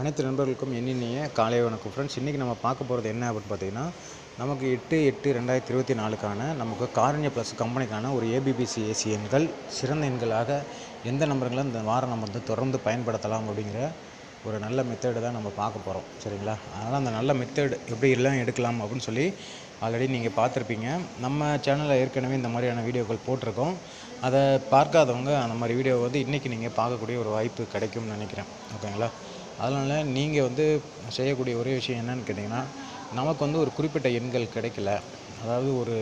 அனைத்து நண்பர்களுக்கும் எண்ணினிய காலை வணக்கம் ஃப்ரெண்ட்ஸ் இன்றைக்கி நம்ம பார்க்க போகிறது என்ன அப்படின்னு பார்த்தீங்கன்னா நமக்கு எட்டு எட்டு ரெண்டாயிரத்தி இருபத்தி நாலுக்கான நமக்கு காரண்ய ப்ளஸ் கம்பெனிக்கான ஒரு ஏபிபிசி ஏசி எண்கள் சிறந்த எண்களாக எந்த நம்பருங்களை இந்த வாரம் நம்ம வந்து தொடர்ந்து பயன்படுத்தலாம் அப்படிங்கிற ஒரு நல்ல மெத்தேடு தான் நம்ம பார்க்க போகிறோம் சரிங்களா? அதனால் அந்த நல்ல மெத்தேடு எப்படி எல்லாம் எடுக்கலாம் அப்படின்னு சொல்லி ஆல்ரெடி நீங்கள் பார்த்துருப்பீங்க. நம்ம சேனலில் ஏற்கனவே இந்த மாதிரியான வீடியோக்கள் போட்டிருக்கோம். அதை பார்க்காதவங்க அந்த மாதிரி வீடியோ வந்து இன்றைக்கி நீங்கள் பார்க்கக்கூடிய ஒரு வாய்ப்பு கிடைக்கும்னு நினைக்கிறேன். ஓகேங்களா? அதனால் நீங்கள் வந்து செய்யக்கூடிய ஒரே விஷயம் என்னென்னு கேட்டிங்கன்னா நமக்கு வந்து ஒரு குறிப்பிட்ட எண்கள் கிடைக்கல. அதாவது ஒரு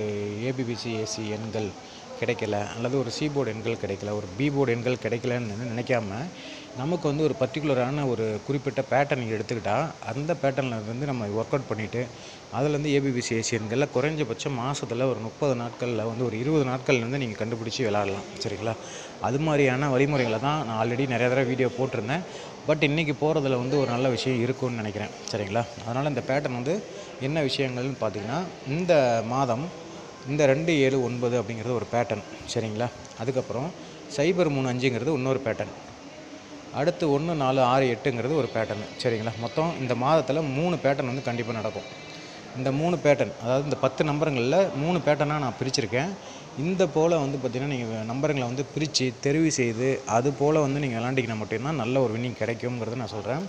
ஏபிபிசி ஏசி எண்கள் கிடைக்கல அல்லது ஒரு சி போர்டு எண்கள் கிடைக்கல ஒரு பி போர்டு எண்கள் கிடைக்கலன்னு நினைக்காம நமக்கு வந்து ஒரு பர்டிகுலரான ஒரு குறிப்பிட்ட பேட்டர்ன் எடுத்துக்கிட்டால் அந்த பேட்டர்னில் இருந்து நம்ம ஒர்க் அவுட் பண்ணிவிட்டு அதுலேருந்து ஏபிபிசி ஏசி எண்களில் குறைஞ்சபட்சம் மாதத்தில் ஒரு முப்பது நாட்களில் வந்து ஒரு இருபது நாட்கள்லேருந்து நீங்கள் கண்டுபிடிச்சி விளாடலாம். சரிங்களா? அது மாதிரியான வழிமுறைகளை தான் நான் ஆல்ரெடி நிறைய தடவை வீடியோ போட்டிருந்தேன். பட் இன்றைக்கி போகிறதுல வந்து ஒரு நல்ல விஷயம் இருக்கும்னு நினைக்கிறேன். சரிங்களா? அதனால் இந்த பேட்டர்ன் வந்து என்ன விஷயங்கள்னு பார்த்தீங்கன்னா இந்த மாதம் இந்த ரெண்டு ஏழு ஒன்பது அப்படிங்கிறது ஒரு பேட்டர்ன் சரிங்களா? அதுக்கப்புறம் சைபர் மூணு அஞ்சுங்கிறது இன்னொரு பேட்டர்ன் அடுத்து ஒன்று நாலு ஆறு எட்டுங்கிறது ஒரு பேட்டர்ன் சரிங்களா? மொத்தம் இந்த மாதத்தில் மூணு பேட்டர்ன் வந்து கண்டிப்பாக நடக்கும். இந்த மூணு பேட்டர்ன் அதாவது இந்த பத்து நம்பருங்களில் மூணு பேட்டர்னாக நான் பிரிச்சிருக்கேன். இந்த போல் வந்து பார்த்திங்கன்னா நீங்கள் நம்பருங்களை வந்து பிரித்து தெரிவு செய்து அது போல் வந்து நீங்கள் விளாண்டிக்கினா மட்டும்தான் நல்ல ஒரு வின்னிங் கிடைக்குங்கிறத நான் சொல்கிறேன்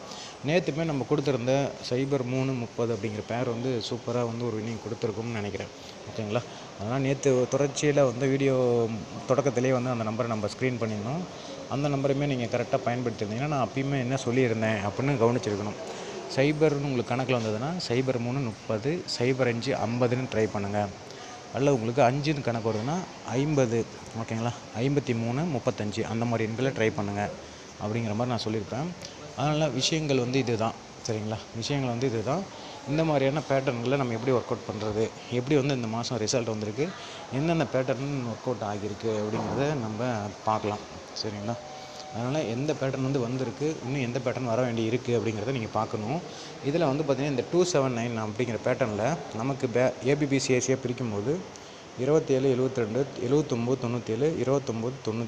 நேற்றுமே நம்ம கொடுத்துருந்த சைபர் மூணு முப்பது அப்படிங்கிற பேர் வந்து சூப்பராக வந்து ஒரு வின்னிங் கொடுத்துருக்கும்னு நினைக்கிறேன். ஓகேங்களா? அதனால் நேற்று தொடர்ச்சியில் வந்து வீடியோ தொடக்கத்திலே வந்து அந்த நம்பரை நம்ம ஸ்க்ரீன் பண்ணியிருந்தோம். அந்த நம்பருமே நீங்கள் கரெக்டாக பயன்படுத்தியிருந்தீங்கன்னா நான் அப்பயுமே என்ன சொல்லியிருந்தேன் அப்படின்னு கவனிச்சிருக்கணும். சைபர்னு உங்களுக்கு கணக்கில் வந்ததுன்னா சைபர் மூணு முப்பது சைபர் அஞ்சு ஐம்பதுன்னு ட்ரை பண்ணுங்கள் அல்ல உங்களுக்கு அஞ்சுன்னு கணக்கு வருதுன்னா ஐம்பது ஓகேங்களா? ஐம்பத்தி மூணு முப்பத்தஞ்சு அந்த மாதிரி எண்களை ட்ரை பண்ணுங்கள் அப்படிங்கிற மாதிரி நான் சொல்லியிருப்பேன் அதனால் விஷயங்கள் வந்து இது தான் சரிங்களா? விஷயங்கள் வந்து இது தான் இந்த மாதிரியான பேட்டர்ன்களை நம்ம எப்படி ஒர்க் அவுட் பண்ணுறது எப்படி வந்து இந்த மாதம் ரிசல்ட் வந்திருக்கு? என்னென்ன பேட்டர்ன் ஒர்க் அவுட் ஆகியிருக்கு அப்படிங்கிறத நம்ம பார்க்கலாம் சரிங்களா? அதனால் எந்த பேட்டர்ன் வந்து வந்திருக்கு இன்னும் எந்த பேட்டர்ன் வர வேண்டி இருக்குது அப்படிங்கிறத நீங்கள் பார்க்கணும். இதில் வந்து பார்த்திங்கன்னா இந்த டூ செவன் நைன் அப்படிங்கிற பேட்டர்னில் நமக்கு பே ஏபிபிசிஎஸ்சியாக பிரிக்கும்போது இருபத்தேழு எழுபத்தி ரெண்டு எழுபத்தொம்போது தொண்ணூற்றேழு இருபத்தொம்போது தொண்ணூ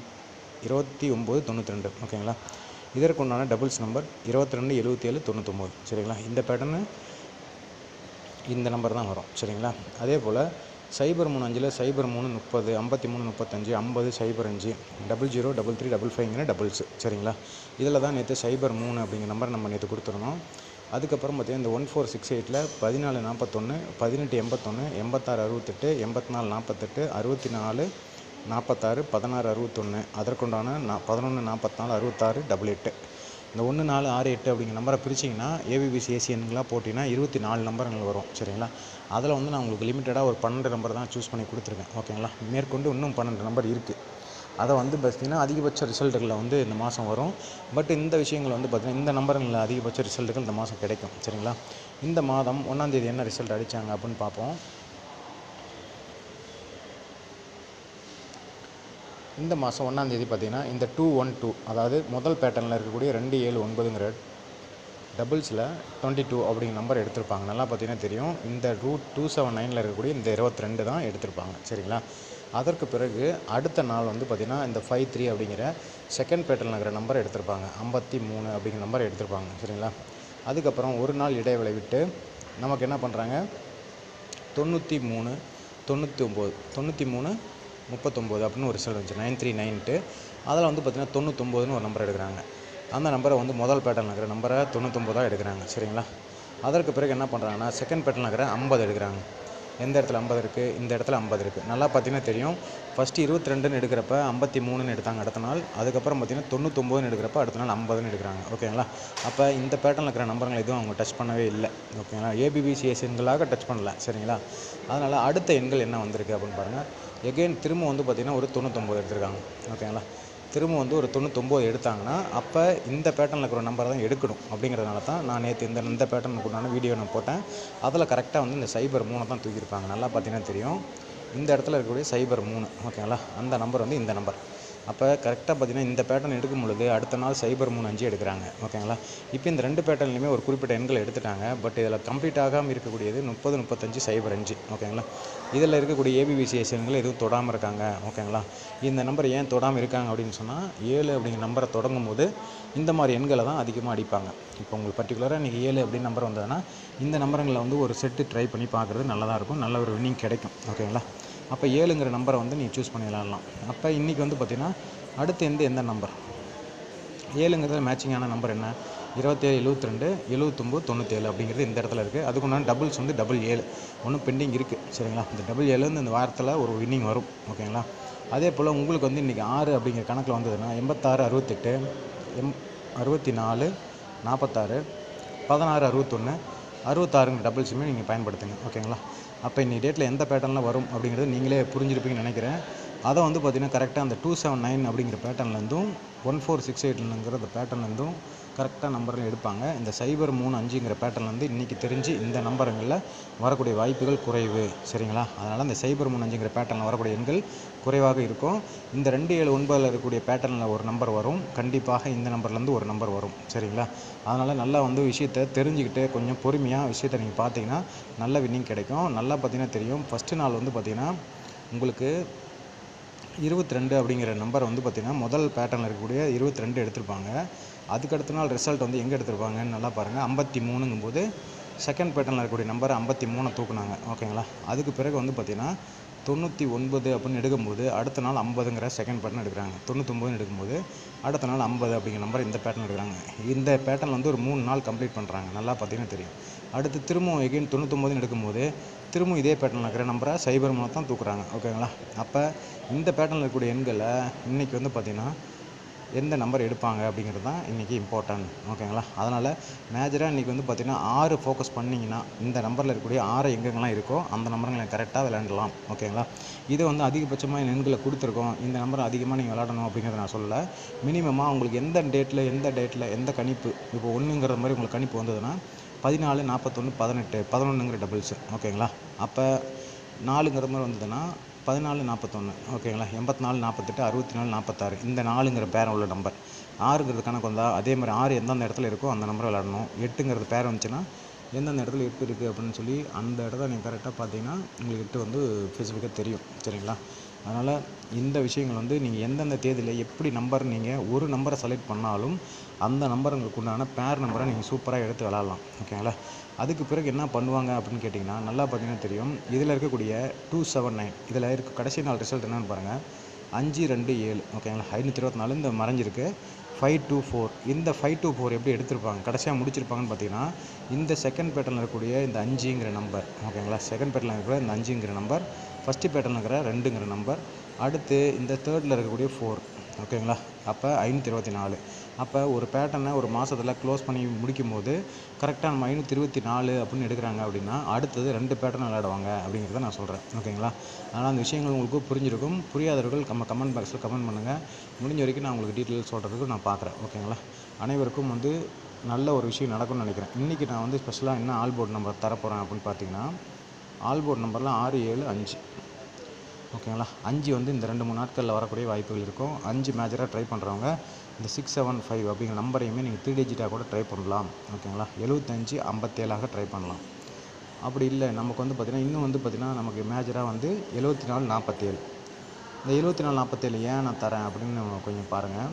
இருபத்தி ஒம்பது தொண்ணூற்றி ரெண்டு ஓகேங்களா இதற்குண்டான டபுள்ஸ் நம்பர் இருபத்தி ரெண்டு எழுபத்தேழு தொண்ணூற்றொம்பது சரிங்களா? இந்த பேட்டர்னு இந்த நம்பர் தான் வரும். சரிங்களா? அதே போல் சைபர் மூணு அஞ்சில் சைபர் மூணு முப்பது ஐம்பத்தி மூணு முப்பத்தஞ்சு ஐம்பது சைபர் அஞ்சு double zero double three double ஃபைவ்ங்கிற doubles. சரிங்களா? இதில் தான் நேற்று சைபர் மூணு அப்படிங்கிற நம்பர் நம்ம நேற்று கொடுத்துருந்தோம். அதுக்கப்புறம் பார்த்தீங்கன்னா இந்த ஒன் ஃபோர் சிக்ஸ் எயிட்டில் பதினாலு நாற்பத்தொன்று பதினெட்டு எண்பத்தொன்று எண்பத்தாறு அறுபத்தெட்டு எண்பத்தி நாலு நாற்பத்தெட்டு அறுபத்தி நாலு நாற்பத்தாறு பதினாறு அறுபத்தொன்று அதற்குண்டான நா பதினொன்று நாற்பத்தி நாலு அறுபத்தாறு டபுள் எட்டு. இந்த ஒன்று நாலு ஆறு எட்டு அப்படிங்கிற நம்பரை பிரிச்சிங்கன்னா ஏபிபிசி ஏசிஎன்களாக போட்டிங்கன்னா இருபத்தி நாலு நம்பருங்கள் வரும். சரிங்களா? அதில் வந்து நான் உங்களுக்கு லிமிட்டடாக ஒரு பன்னெண்டு நம்பர் தான் சூஸ் பண்ணி கொடுத்துருக்கேன். ஓகேங்களா மேற்கொண்டு இன்னும் பன்னெண்டு நம்பர் இருக்குது அதை வந்து பார்த்திங்கன்னா அதிகபட்ச ரிசல்ட்டுகளில் வந்து இந்த மாதம் வரும். பட் இந்த விஷயங்கள் வந்து பார்த்திங்கன்னா இந்த நம்பருங்களில் அதிகபட்ச ரிசல்ட்டுகள் இந்த மாதம் கிடைக்கும். சரிங்களா? இந்த மாதம் ஒன்றாந்தேதி என்ன ரிசல்ட் அடித்தாங்க அப்படின்னு பார்ப்போம். இந்த மாதம் ஒன்றாந்தேதி பார்த்திங்கன்னா இந்த டூ ஒன் டூ அதாவது முதல் பேட்டர்னில் இருக்கக்கூடிய ரெண்டு ஏழு ஒன்பதுங்கிற டபுள்ஸில் டுவெண்ட்டி டூ அப்படிங்கிற நம்பர் எடுத்திருப்பாங்க. நல்லா பார்த்தீங்கன்னா தெரியும். இந்த ரூட் டூ செவன் நைனில் இருக்கக்கூடிய இந்த இருபத்தி ரெண்டு தான் எடுத்திருப்பாங்க. சரிங்களா? அதற்கு பிறகு அடுத்த நாள் வந்து பார்த்திங்கன்னா இந்த ஃபைவ் த்ரீ அப்படிங்கிற செகண்ட் பேட்டர்னில் இருக்கிற நம்பர் எடுத்திருப்பாங்க. ஐம்பத்தி மூணு அப்படிங்கிற நம்பர் எடுத்திருப்பாங்க. சரிங்களா? அதுக்கப்புறம் ஒரு நாள் இடைவேளை விட்டு நமக்கு என்ன பண்ணுறாங்க தொண்ணூற்றி மூணு தொண்ணூற்றி ஒம்பது தொண்ணூற்றி மூணு முப்பத்தொம்போது அப்படின்னு ஒரு ரிசல்ட் வந்துச்சு. நைன் த்ரீ நைன்ட்டு அதில் வந்து பார்த்திங்கன்னா தொண்ணூத்தொம்போதுன்னு ஒரு நம்பர் எடுக்கிறாங்க. அந்த நம்பரை வந்து முதல் பேட்டர்னில் இருக்கிற நம்பரை தொண்ணூத்தொம்போதாக எடுக்கிறாங்க. சரிங்களா? அதற்கு பிறகு என்ன பண்ணுறாங்கன்னா செகண்ட் பேட்டர்னில் இருக்கிற ஐம்பது எடுக்கிறாங்க. எந்த இடத்துல ஐம்பது இருக்குது இந்த இடத்துல ஐம்பது இருக்குது நல்லா பார்த்தீங்கன்னா தெரியும். ஃபஸ்ட்டு இருபத்தி ரெண்டுன்னு எடுக்கிறப்ப ஐம்பத்தி மூணுன்னு எடுத்தாங்க அடுத்த நாள். அதுக்கப்புறம் பார்த்தீங்கன்னா தொண்ணூத்தொம்போதுன்னு எடுக்கிறப்ப அடுத்த நாள் ஐம்பதுன்னு எடுக்கிறாங்க. ஓகேங்களா? அப்போ இந்த பேட்டர்னில் இருக்கிற நம்பருங்களை எதுவும் அவங்க டச் பண்ணவே இல்லை. ஓகேங்களா? ஏபிபிசிஎஸ் எண்களாக டச் பண்ணல. சரிங்களா? அதனால் அடுத்த எண்கள் என்ன வந்திருக்கு அப்படின்னு பாருங்கள் எகெயின் திரும்ப வந்து பார்த்திங்கன்னா ஒரு தொண்ணூத்தொம்பது எடுத்திருக்காங்க. ஓகேங்களா திரும்ப வந்து ஒரு தொண்ணூத்தொம்பது எடுத்தாங்கன்னா அப்போ இந்த பேட்டர்னில் இருக்கிற நம்பரை தான் எடுக்கணும் அப்படிங்கிறதுனால தான் நான் நேற்று இந்த இந்த பேட்டர்னுக்கு உண்டான வீடியோ நான் போட்டேன். அதில் கரெக்டாக வந்து இந்த சைபர் மூணை தான் தூக்கியிருப்பாங்க. நல்லா பார்த்தீங்கன்னா தெரியும். இந்த இடத்துல இருக்கக்கூடிய சைபர் மூணு. ஓகேங்களா அந்த நம்பர் வந்து இந்த நம்பர் அப்போ கரெக்டாக பார்த்தீங்கன்னா இந்த பேட்டர்ன் எடுக்கும் பொழுது அடுத்த நாள் சைபர் மூணு அஞ்சு எடுக்கிறாங்க. ஓகேங்களா இப்போ இந்த ரெண்டு பேட்டர்ன்லையுமே ஒரு குறிப்பிட்ட எண்கள் எடுத்துட்டாங்க. பட் இதில் கம்ப்ளீட் ஆகாமல் இருக்கக்கூடியது முப்பது முப்பத்தஞ்சு சைபர் அஞ்சு. ஓகேங்களா இதில் இருக்கக்கூடிய ஏபிபிசிஎஸ் எண்கள் எதுவும் தொடாமல் இருக்காங்க. ஓகேங்களா இந்த நம்பர் ஏன் தொடாமல் இருக்காங்க அப்படின்னு சொன்னால் ஏழு அப்படிங்கிற நம்பரை தொடங்கும் போது இந்த மாதிரி எண்களை தான் அதிகமாக அடிப்பாங்க. இப்போ உங்களுக்கு பர்டிகுலராக இன்றைக்கி ஏழு அப்படின்னு நம்பர் வந்ததுன்னா இந்த நம்பருங்களை வந்து ஒரு செட்டு ட்ரை பண்ணி பார்க்குறது நல்லதாக இருக்கும். நல்ல ஒரு வின்னிங் கிடைக்கும். ஓகேங்களா அப்போ ஏழுங்கிற நம்பரை வந்து நீங்கள் சூஸ் பண்ணி விளாட்லாம் அப்போ இன்றைக்கி வந்து பார்த்திங்கன்னா அடுத்து எந்த எந்த நம்பர் ஏழுங்கிறது மேட்சிங்கான நம்பர் என்ன? இருபத்தேழு எழுபத்தி ரெண்டு எழுபத்தொம்போது தொண்ணூற்றேழு அப்படிங்கிறது இந்த இடத்துல இருக்குது அதுக்கு அதுக்குண்டான டபுள்ஸ் வந்து டபுள் ஏழு. ஒன்றும் பெண்டிங் இருக்குது சரிங்களா? இந்த டபுள் ஏழுலேருந்து இந்த வாரத்தில் ஒரு வின்னிங் வரும் ஓகேங்களா? அதே போல் உங்களுக்கு வந்து இன்றைக்கி ஆறு அப்படிங்கிற கணக்கில் வந்ததுன்னா எண்பத்தாறு அறுபத்தெட்டு எம் அறுபத்தி நாலு நாற்பத்தாறு பதினாறு அறுபத்தொன்று அறுபத்தாறுங்கிற டபுள்ஸுமே நீங்கள் பயன்படுத்துங்க ஓகேங்களா? அப்போ இன்றைக்கி டேட்டில் எந்த பேட்டர்னில் வரும் அப்படிங்கிறது நீங்களே புரிஞ்சிருப்பீங்கன்னு நினைக்கிறேன். அதை வந்து பார்த்திங்கன்னா கரெக்டாக அந்த டூ செவன் நைன் அப்படிங்கிற பேட்டர்ன்லேருந்தும் ஒன் ஃபோர் சிக்ஸ் எயிட்லங்கிற அந்த பேட்டர்ன்லேருந்தும் கரெக்டாக நம்பரில் எடுப்பாங்க. இந்த சைபர் மூணு அஞ்சுங்கிற பேட்டர்ன்லேருந்து இன்றைக்கி தெரிஞ்சு இந்த நம்பருங்களில் வரக்கூடிய வாய்ப்புகள் குறைவு. சரிங்களா? அதனால் இந்த சைபர் மூணு அஞ்சுங்கிற பேட்டர்னில் வரக்கூடிய எண்கள் குறைவாக இருக்கும். இந்த ரெண்டு ஏழு ஒன்பதில் இருக்கக்கூடிய பேட்டர்னில் ஒரு நம்பர் வரும். கண்டிப்பாக இந்த நம்பர்லேருந்து ஒரு நம்பர் வரும். சரிங்களா? அதனால் நல்லா வந்து விஷயத்தை தெரிஞ்சுக்கிட்டு கொஞ்சம் பொறுமையாக விஷயத்தை நீங்கள் பார்த்தீங்கன்னா நல்ல வின்னிங் கிடைக்கும். நல்லா பார்த்தீங்கன்னா தெரியும். ஃபஸ்ட்டு நாள் வந்து பார்த்திங்கன்னா உங்களுக்கு இருபத்தி ரெண்டு அப்படிங்கிற நம்பர் வந்து பார்த்திங்கன்னா முதல் பேட்டர்னில் இருக்கக்கூடிய இருபத்தி ரெண்டு எடுத்திருப்பாங்க. அதுக்கு அடுத்த நாள் ரிசல்ட் வந்து எங்கே எடுத்திருப்பாங்கன்னு நல்லா பாருங்கள் ஐம்பத்தி மூணுங்கும்போது செகண்ட் பேட்டர்னில் இருக்கக்கூடிய நம்பர் ஐம்பத்தி மூணை தூக்குனாங்க. ஓகேங்களா அதுக்கு பிறகு வந்து பார்த்திங்கன்னா தொண்ணூற்றி ஒன்பது அப்படின்னு எடுக்கும்போது அடுத்த நாள் ஐம்பதுங்கிற செகண்ட் பேட்டர்ன் எடுக்கிறாங்க. தொண்ணூற்றொம்பதுன்னு எடுக்கும்போது அடுத்த நாள் ஐம்பது அப்படிங்கிற நம்பர் இந்த பேட்டர்ன் எடுக்கிறாங்க. இந்த பேட்டர்ன் வந்து ஒரு மூணு நாள் கம்ப்ளீட் பண்ணுறாங்க நல்லா பார்த்தீங்கன்னா தெரியும். அடுத்து திரும்பவும் எகைன் தொண்ணூற்றொம்பதுன்னு எடுக்கும்போது திரும்பவும் இதே பேட்டர்னில் இருக்கிற நம்பரை சைபர் மூலம் தான் தூக்குறாங்க. ஓகேங்களா அப்போ இந்த பேட்டர்னில் இருக்கக்கூடிய எண்களை இன்றைக்கி வந்து பார்த்திங்கன்னா எந்த நம்பர் எடுப்பாங்க அப்படிங்கிறது தான் இன்றைக்கி இம்பார்ட்டன்ட் ஓகேங்களா அதனால் மேஜராக இன்றைக்கி வந்து பார்த்திங்கன்னா ஆறு ஃபோக்கஸ் பண்ணிங்கன்னா இந்த நம்பரில் இருக்கக்கூடிய ஆறு எங்கெங்கெல்லாம் இருக்கோ அந்த நம்பருங்களை கரெக்டாக விளையாண்டலாம். ஓகேங்களா இது வந்து அதிகபட்சமாக எண்களை கொடுத்துருக்கோம். இந்த நம்பர் அதிகமாக நீங்கள் விளாடணும் அப்படிங்கிறத நான் சொல்லலை. மினிமமாக உங்களுக்கு எந்த டேட்டில் எந்த டேட்டில் எந்த கணிப்பு இப்போ ஒன்றுங்கிற மாதிரி உங்களுக்கு கணிப்பு வந்ததுன்னா பதினாலு நாற்பத்தொன்று பதினெட்டு பதினொன்றுங்கிற டபுள்ஸு ஓகேங்களா அப்போ நாலுங்கிற மாதிரி வந்ததுன்னா பதினாலு நாற்பத்தொன்று ஓகேங்களா? எண்பத்தி நாலு நாற்பத்தெட்டு அறுபத்தி நாலு நாற்பத்தாறு இந்த நாலுங்கிற பேரம் உள்ள நம்பர் ஆறுங்கிறது கணக்கு வந்தால் அதே மாதிரி ஆறு எந்தெந்த இடத்துல இருக்கோ அந்த நம்பரை விளாடணும் எட்டுங்கிறது பேர் வந்துச்சுன்னா எந்தெந்த இடத்துல எட்டு இருக்குது அப்படின்னு சொல்லி அந்த இடத்த நீங்கள் கரெக்டாக பார்த்தீங்கன்னா உங்களுக்கு எட்டு வந்து ஸ்பெசிஃபிக்காக தெரியும். சரிங்களா? அதனால் இந்த விஷயங்கள் வந்து நீங்கள் எந்தெந்த தேதியில் எப்படி நம்பர் நீங்கள் ஒரு நம்பரை செலக்ட் பண்ணாலும் அந்த நம்பருங்களுக்கு உண்டான பேர் நம்பரை நீங்கள் சூப்பராக எடுத்து விளாட்லாம். ஓகேங்களா அதுக்கு பிறகு என்ன பண்ணுவாங்க அப்படின்னு கேட்டிங்கன்னா நல்லா பார்த்தீங்கன்னா தெரியும். இதில் இருக்கக்கூடிய டூ செவன் நைன் இதில் இருக்க கடைசி நாள் ரிசல்ட் என்னென்னு பாருங்கள் அஞ்சு ரெண்டு ஏழு ஓகேங்களா ஐநூற்றி இருபத்தி நாலு இந்த மறைஞ்சிருக்கு. ஃபைவ் டூ ஃபோர் இந்த ஃபைவ் டூ ஃபோர் எப்படி எடுத்திருப்பாங்க? கடைசியாக முடிச்சிருப்பாங்கன்னு பார்த்தீங்கன்னா இந்த செகண்ட் பேட்டர்னில் இருக்கக்கூடிய இந்த அஞ்சுங்கிற நம்பர் ஓகேங்களா செகண்ட் பேட்டர்னில் இருக்கிற இந்த அஞ்சுங்கிற நம்பர் ஃபஸ்ட்டு பேட்டர்னில் இருக்கிற ரெண்டுங்கிற நம்பர் அடுத்து இந்த தேர்டில் இருக்கக்கூடிய ஃபோர் ஓகேங்களா அப்போ ஐநூற்றி இருபத்தி நாலு. அப்போ ஒரு பேட்டர்னை ஒரு மாதத்தில் க்ளோஸ் பண்ணி முடிக்கும் போது கரெக்டாக நம்ம ஐநூற்றி இருபத்தி நாலு அப்படின்னு எடுக்கிறாங்க அப்படின்னா அடுத்தது ரெண்டு பேட்டர்ன் விளையாடுவாங்க அப்படிங்கிறத நான் சொல்கிறேன் ஓகேங்களா அதனால் அந்த விஷயங்கள் உங்களுக்கு புரிஞ்சிருக்கும். புரியாதவர்கள் நம்ம கமெண்ட் பாக்ஸில் கமெண்ட் பண்ணுங்கள் முடிஞ்ச வரைக்கும் நான் உங்களுக்கு டீட்டெயில் சொல்கிறதுக்கு நான் பார்க்குறேன் ஓகேங்களா அனைவருக்கும் வந்து நல்ல ஒரு விஷயம் நடக்கும்னு நினைக்கிறேன். இன்றைக்கி நான் வந்து ஸ்பெஷலாக என்ன ஆல்போர்ட் நம்பர் தரப்போகிறேன் அப்படின்னு பார்த்தீங்கன்னா ஆல்போர்ட் நம்பரில் ஆறு ஏழு அஞ்சு. ஓகேங்களா? அஞ்சு வந்து இந்த ரெண்டு மூணு நாட்களில் வரக்கூடிய வாய்ப்புகள் இருக்கும். அஞ்சு மேஜராக ட்ரை பண்ணுறவங்க இந்த சிக்ஸ் செவன் ஃபைவ் அப்படிங்கிற நம்பரையுமே நீங்கள் த்ரீ டிஜிட்டாக கூட ட்ரை பண்ணலாம். ஓகேங்களா? எழுபத்தஞ்சு ஐம்பத்தேழாக ட்ரை பண்ணலாம். அப்படி இல்லை நமக்கு வந்து பார்த்திங்கன்னா இன்னும் வந்து பார்த்திங்கன்னா நமக்கு மேஜராக வந்து எழுபத்தி நாலு நாற்பத்தேழு இந்த எழுபத்தி நாலு நாற்பத்தேழு ஏன் நான் தரேன் அப்படின்னு கொஞ்சம் பாருங்கள்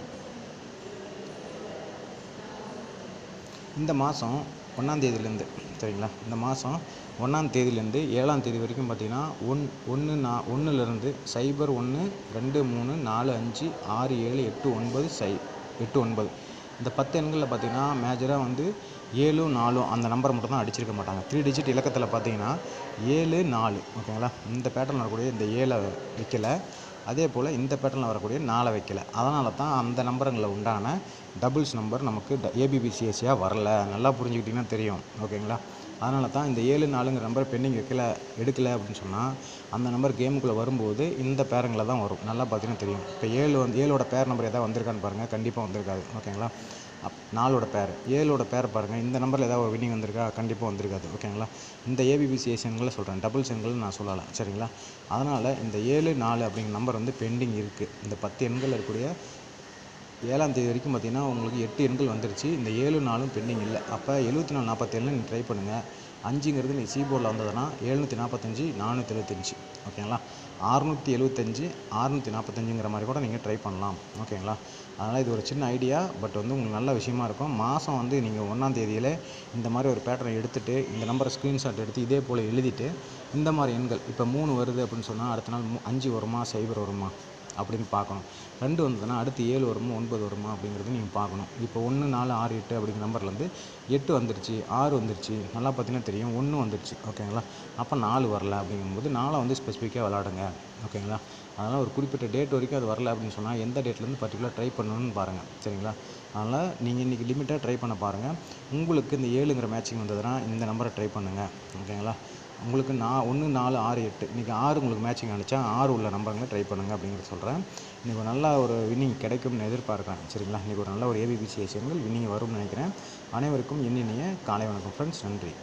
இந்த மாதம் ஒன்றாந்தேதியிலேருந்து சரிங்களா? இந்த மாதம் ஒன்றாந்தேதியிலேருந்து ஏழாம் தேதி வரைக்கும் பார்த்தீங்கன்னா ஒன் ஒன்று நா ஒன்றுலேருந்து சைபர் ஒன்று ரெண்டு மூணு நாலு அஞ்சு ஆறு ஏழு எட்டு ஒன்பது சை எட்டு ஒன்பது. இந்த பத்து எண்களில் பார்த்தீங்கன்னா மேஜராக வந்து ஏழு நாலும் அந்த நம்பரை மட்டும் தான் அடிச்சிருக்க மாட்டாங்க. த்ரீ டிஜிட் இலக்கத்தில் பார்த்தீங்கன்னா ஏழு நாலு ஓகேங்களா இந்த பேட்டர்னில் வரக்கூடிய இந்த ஏழை வைக்கலை. அதே போல் இந்த பேட்டர்னில் வரக்கூடிய நாளை வைக்கல. அதனால தான் அந்த நம்பருங்களில் உண்டான டபுள்ஸ் நம்பர் நமக்கு ஏபிபிசிஎஸ்சியாக வரல. நல்லா புரிஞ்சுக்கிட்டிங்கன்னா தெரியும். ஓகேங்களா? அதனால தான் இந்த ஏழு நாலுங்கிற நம்பர் பெண்டிங் வைக்கல எடுக்கலை அப்படின்னு சொன்னால் அந்த நம்பர் கேமுக்குள்ளே வரும்போது இந்த பேருங்களில் தான் வரும். நல்லா பார்த்தீங்கன்னா தெரியும். இப்போ ஏழு வந்து ஏழோட பேர் நம்பர் எதாவது வந்திருக்கான்னு பாருங்கள் கண்டிப்பாக வந்திருக்காது. ஓகேங்களா? அப் நாலோட பேர் ஏழோட பேர் பாருங்கள் இந்த நம்பரில் ஏதாவது ஒரு வின்னிங் வந்திருக்கா? கண்டிப்பாக வந்திருக்காது. ஓகேங்களா இந்த ஏபிபிசி ஏசியன்களை சொல்கிறேன் டபுள் எண்கள் நான் சொல்லலை. சரிங்களா? அதனால் இந்த ஏழு நாலு அப்படிங்கிற நம்பர் வந்து பெண்டிங் இருக்குது இந்த பத்து எண்கள் இருக்கக்கூடிய ஏழாம் தேதி வரைக்கும் பார்த்தீங்கன்னா உங்களுக்கு எட்டு எண்கள் வந்துருச்சு. இந்த ஏழு நாளும் பெண்டிங் இல்லை. அப்போ எழுபத்தி நாலு நாற்பத்தேழுன்னு நீங்கள் ட்ரை பண்ணுங்கள் அஞ்சுங்கிறது நீ சீபோர்டில் வந்ததுன்னா எழுநூற்றி நாற்பத்தஞ்சு நானூற்றி எழுபத்தஞ்சு. ஓகேங்களா? அறுநூற்றி எழுபத்தஞ்சு அறுநூற்றி நாற்பத்தஞ்சுங்கிற மாதிரி கூட நீங்கள் ட்ரை பண்ணலாம். ஓகேங்களா? அதனால் இது ஒரு சின்ன ஐடியா பட் வந்து உங்களுக்கு நல்ல விஷயமா இருக்கும். மாதம் வந்து நீங்கள் ஒன்றாம் தேதியில் இந்த மாதிரி ஒரு பேட்டர்னை எடுத்துகிட்டு இந்த நம்பரை ஸ்க்ரீன்ஷாட் எடுத்து இதே போல் எழுதிட்டு இந்த மாதிரி எண்கள் இப்போ மூணு வருது அப்படின்னு சொன்னால் அடுத்த நாள் அஞ்சு வருமா சைபர் வருமா? அப்படின்னு பார்க்கணும். ரெண்டு வந்ததுன்னா அடுத்து ஏழு வருமா ஒன்பது வருமா அப்படிங்கிறது நீங்கள் பார்க்கணும். இப்போ ஒன்று நாலு ஆறு எட்டு அப்படிங்கிற நம்பர்லேருந்து எட்டு வந்துருச்சு ஆறு வந்துருச்சு நல்லா பார்த்தீங்கன்னா தெரியும் ஒன்று வந்துருச்சு ஓகேங்களா அப்போ நாலு வரல அப்படிங்கும்போது நாளை வந்து ஸ்பெசிஃபிக்காக விளாடுங்க ஓகேங்களா அதனால் ஒரு குறிப்பிட்ட டேட் வரைக்கும் அது வரல அப்படின்னு சொன்னால் எந்த டேட்லேருந்து பர்டிகுலர் ட்ரை பண்ணணும்னு பாருங்கள் சரிங்களா? அதனால் நீங்கள் இன்றைக்கி லிமிட்டாக ட்ரை பண்ண பாருங்கள் உங்களுக்கு இந்த ஏழுங்கிற மேட்சிங் வந்ததுன்னா இந்த நம்பரை ட்ரை பண்ணுங்கள் ஓகேங்களா உங்களுக்கு நான் ஒன்று நாலு ஆறு எட்டு. இன்றைக்கி ஆறு உங்களுக்கு மேட்சிங் அடிச்சா ஆறு உள்ள நம்பருங்க ட்ரை பண்ணுங்கள் அப்படிங்கிறத சொல்கிறேன் இன்றைக்கி ஒரு நல்ல ஒரு வின்னிங் கிடைக்கும்னு எதிர்பார்க்குறேன். சரிங்களா? இன்றைக்கி ஒரு நல்ல ஒரு ஏபிபிசி ஏசியன்கள் வின்னிங் வரும்னு நினைக்கிறேன். அனைவருக்கும் இன்னினைய காலை வணக்கம் ஃப்ரெண்ட்ஸ் நன்றி.